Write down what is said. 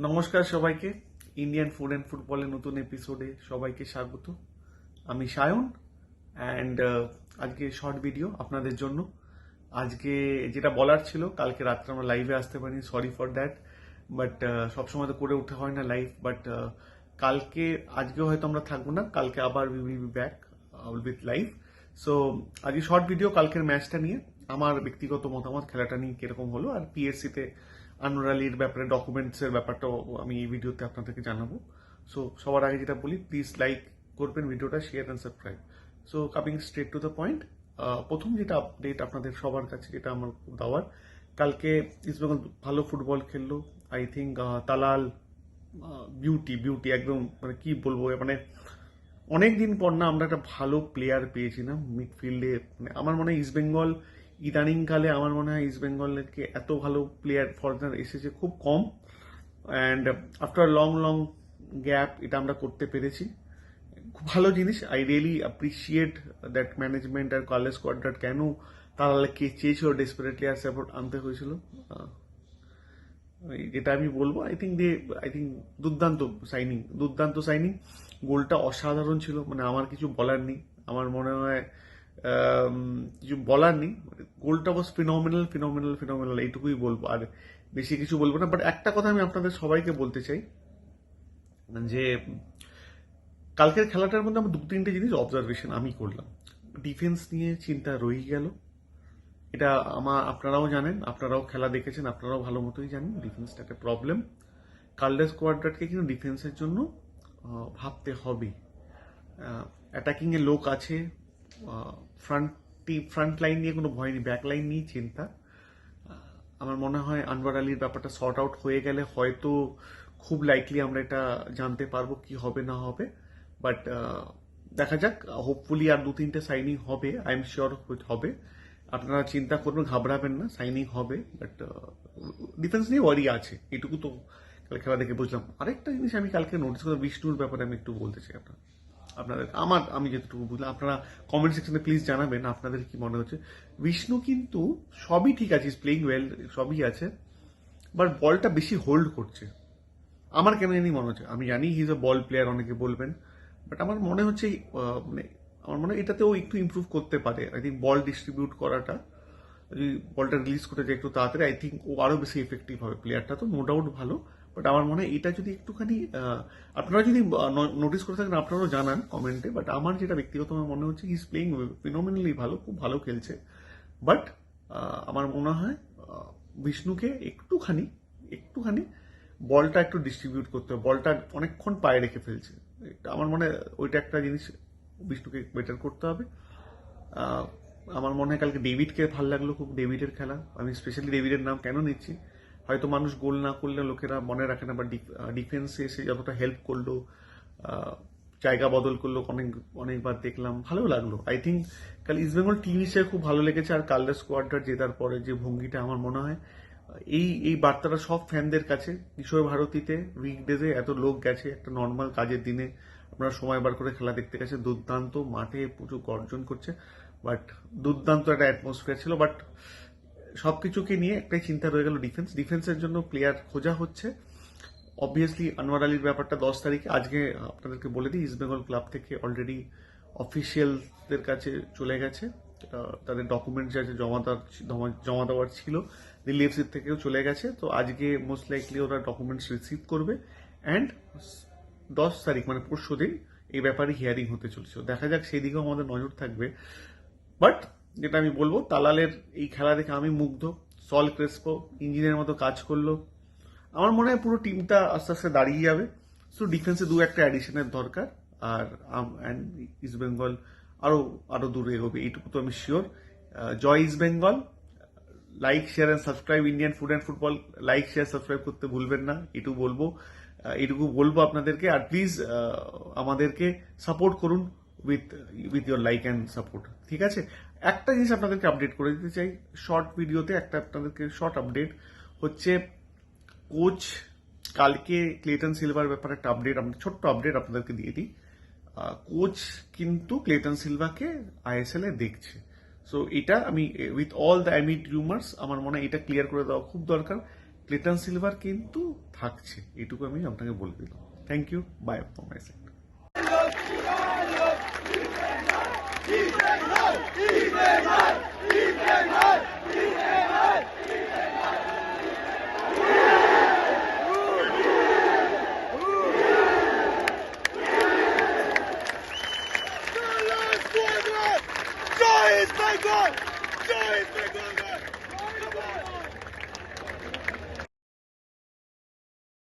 নমস্কার সবাইকে। Indian food and ফুটবলের নতুন এপিসোডে সবাইকে স্বাগত। আমি সায়ন অ্যান্ড আজকে শর্ট ভিডিও আপনাদের জন্য। আজকে যেটা বলার ছিল, কালকে রাত্রে আমরা লাইভে আসতে পারিনি সরি ফর দ্যাট বাট সবসময় তো করে উঠতে হয় না লাইভ বাট কালকে, আজকেও হয়তো আমরা থাকব না, কালকে আবার we will be back with live so আজকে শর্ট ভিডিও কালকের ম্যাচটা নিয়ে, আমার ব্যক্তিগত মতামত, খেলাটা নিয়ে কীরকম হলো, আর পিএসসিতে আনোয়ার আলীর ব্যাপারে ডকুমেন্টসের ব্যাপারটাও আমি এই ভিডিওতে আপনাদেরকে জানাব। সো সবার আগে যেটা বলি প্লিজ লাইক করবেন ভিডিওটা share and subscribe so coming straight to the point প্রথম যেটা আপডেট আপনাদের সবার কাছে, যেটা আমার দেওয়ার, কালকে ইস্টবেঙ্গল ভালো ফুটবল খেললো। I think Talal beauty beauty একদম মানে কি বলব মানে অনেক দিন পর না আমরা একটা ভালো প্লেয়ার পেয়েছি না মিডফিল্ডে মানে আমার মনে হয় ইস্টবেঙ্গল ইদানিংকালে আমার মনে হয় ইস্টবেঙ্গলকে এত ভালো প্লেয়ার ফরেনার এসেছে খুব কম। And after long long gap এটা আমরা করতে পেরেছি। খুব ভালো জিনিস। I really appreciate that management R college quarter কেন তারা কে চেয়েছিল ডেসপারেটলি আর সাপোর্ট আনতে হয়েছিল। যেটা আমি বলব। I think they I think দুর্দান্ত সাইনিং দুর্দান্ত সাইনিং গোলটা অসাধারণ ছিল। মানে আমার কিছু বলার নেই। আমার মনে হয় কিছু বলার নেই। গোলটা বাস ফিনোমিনাল ফিনোমিনাল ফিনোমিনাল এইটুকুই বলব। আর বেশি কিছু বলব না বাট একটা কথা আমি আপনাদের সবাইকে বলতে চাই, যে কালকের খেলাটার মধ্যে আমার দু তিনটে জিনিস অবজারভেশন আমি করলাম। ডিফেন্স নিয়ে চিন্তা রয়েই গেল। এটা আমার আপনারাও জানেন, আপনারাও খেলা দেখেছেন, আপনারাও ভালো মতোই জানেন ডিফেন্সটা একটা প্রবলেম কার্লেস কোয়াড্রাটকে কিন্তু ডিফেন্সের জন্য ভাবতে হবে। অ্যাটাকিংয়ে লোক আছে ফ্রন্ট ফ্রন্ট লাইন নিয়ে কোনো ভয় নেই ব্যাক লাইন নিয়ে চিন্তা। আমার মনে হয় আনওয়ার আলীর ব্যাপারটা সর্ট আউট হয়ে গেলে হয়তো খুব লাইকলি আমরা এটা জানতে পারব কি হবে, না হবে। বাট দেখা যাক হোপফুলি আর দু তিনটে সাইনিং হবে আই এম শিওর হবে। আপনারা চিন্তা করবেন, ঘাবড়াবেন না সাইনিং হবে। বাট ডিফেন্স নিয়ে ওয়ারি আছে। এটুকু তো খেলা দেখে বুঝলাম। আরেকটা জিনিস আমি কালকে নোটিস করলাম বিষ্ণুর ব্যাপারে আমি একটু বলতে চাই আপনার আপনাদের, আমার, আমি যেটুকু বুঝলাম, আপনারা কমেন্ট সেকশনে প্লিজ জানাবেন আপনাদের কি মনে হচ্ছে। বিষ্ণু কিন্তু সবই ঠিক আছে প্লেইং ওয়েল সবই আছে বাট বলটা বেশি হোল্ড করছে। আমার কেন জানি মনে হচ্ছে, আমি জানি হিজ এ বল প্লেয়ার অনেকে বলবেন বাট আমার মনে হচ্ছে মানে আমার মনে হয় এটাতেও একটু ইমপ্রুভ করতে পারে। আই থিঙ্ক বল ডিস্ট্রিবিউট করাটা, যদি বলটা রিলিজ করতে যায় একটু তাড়াতাড়ি আই থিঙ্ক ও আরও বেশি এফেক্টিভ হবে। প্লেয়ারটা তো নো ডাউট ভালো। বাট আমার মনে হয় এটা যদি একটুখানি আপনারা যদি নোটিস করে থাকেন, আপনারাও জানান কমেন্টে বাট আমার যেটা ব্যক্তিগত মনে হচ্ছে ইজ প্লেইং ফিনোমিনালি ভালো, খুব ভালো খেলছে। বাট আমার মনে হয় বিষ্ণুকে একটুখানি একটুখানি বলটা একটু ডিস্ট্রিবিউট করতে হবে। বলটা অনেকক্ষণ পায়ে রেখে ফেলছে। আমার মনে হয়, ওইটা একটা জিনিস বিষ্ণুকে বেটার করতে হবে। আমার মনে হয় কালকে ডেভিডকে ভালো লাগল খুব ডেভিডের খেলা। আমি স্পেশালি ডেভিডের নাম কেন নিচ্ছি? হয়তো মানুষ গোল না করলে লোকেরা মনে রাখে না, বা ডিফেন্সে এসে যতটা হেল্প করল জায়গা বদল করল, অনেক, অনেকবার দেখলাম ভালো লাগল। আই থিঙ্ক কাল ইস্টবেঙ্গল টিম হিসেবে খুব ভালো লেগেছে, আর কালদার স্কোয়াডটার জেতার পরে যে ভঙ্গিটা আমার মনে হয় এই এই বার্তাটা সব ফ্যানদের কাছে। কিশোর ভারতীতে উইকডেজে এত লোক গেছে, একটা নর্মাল কাজের দিনে আপনারা সময় বার করে খেলা দেখতে গেছে, দুর্দান্ত মাঠে প্রচুর গর্জন করছে বাট দুর্দান্ত একটা অ্যাটমসফিয়ার ছিল বাট সবকিছুকে নিয়ে একটাই চিন্তা রয়ে গেল ডিফেন্স ডিফেন্সের জন্য প্লেয়ার খোঁজা হচ্ছে। অবভিয়াসলি আনোয়ার আলীর ব্যাপারটা দশ তারিখে, আজকে আপনাদেরকে বলে দিই ইস্ট বেঙ্গল ক্লাব থেকে অলরেডি অফিসিয়ালদের কাছে চলে গেছে। তাদের ডকুমেন্ট দেওয়ার জমা- জমা দেওয়ার ছিল। দিল্লি এফসির থেকেও চলে গেছে। তো আজকে মোস্ট লাইকলি ওরা ডকুমেন্টস রিসিভ করবে। অ্যান্ড দশ তারিখ মানে পরশু দিন, এই ব্যাপারে হিয়ারিং হতে চলেছে। দেখা যাক সেই দিকেও আমাদের নজর থাকবে। বাট যেটা আমি বলব, তালালের এই খেলা দেখে আমি মুগ্ধ। সল ক্রেসপো ইঞ্জিনের মতো কাজ করল। আমার মনে হয় পুরো টিমটা আস্তে আস্তে দাঁড়িয়ে যাবে। সো ডিফেন্সে দু একটা অ্যাডিশনের দরকার। আর ইস্ট বেঙ্গল আরও আরও দূরে এগোবে এইটুকু তো আমি sure Joy East Bengal like share and subscribe Indian food and football like share subscribe করতে ভুলবেন না এটুকু বলব। এটুকু বলব আপনাদেরকে। আর প্লিজ আমাদেরকে সাপোর্ট করুন। With with your like and support ঠিক আছে? একটা জিনিস আপনাদেরকে আপডেট করে দিতে চাই। শর্ট ভিডিওতে একটা আপনাদেরকে শর্ট আপডেট হচ্ছে কোচ কালকে ক্লেটন সিলভার ব্যাপারে একটা আপডেট ছোট্ট আপডেট আপনাদেরকে দিয়ে দিই। কোচ কিন্তু ক্লেটন সিলভাকে আইএসএল এ দেখছে। সো এটা আমি with all the amid rumours আমার মনে হয় এটা ক্লিয়ার করে দেওয়া খুব দরকার। ক্লিটন সিলভার কিন্তু থাকছে। এটুকু আমি আপনাকে বলে দিলাম। Thank you bye from my Joy is my God! Joy is my God!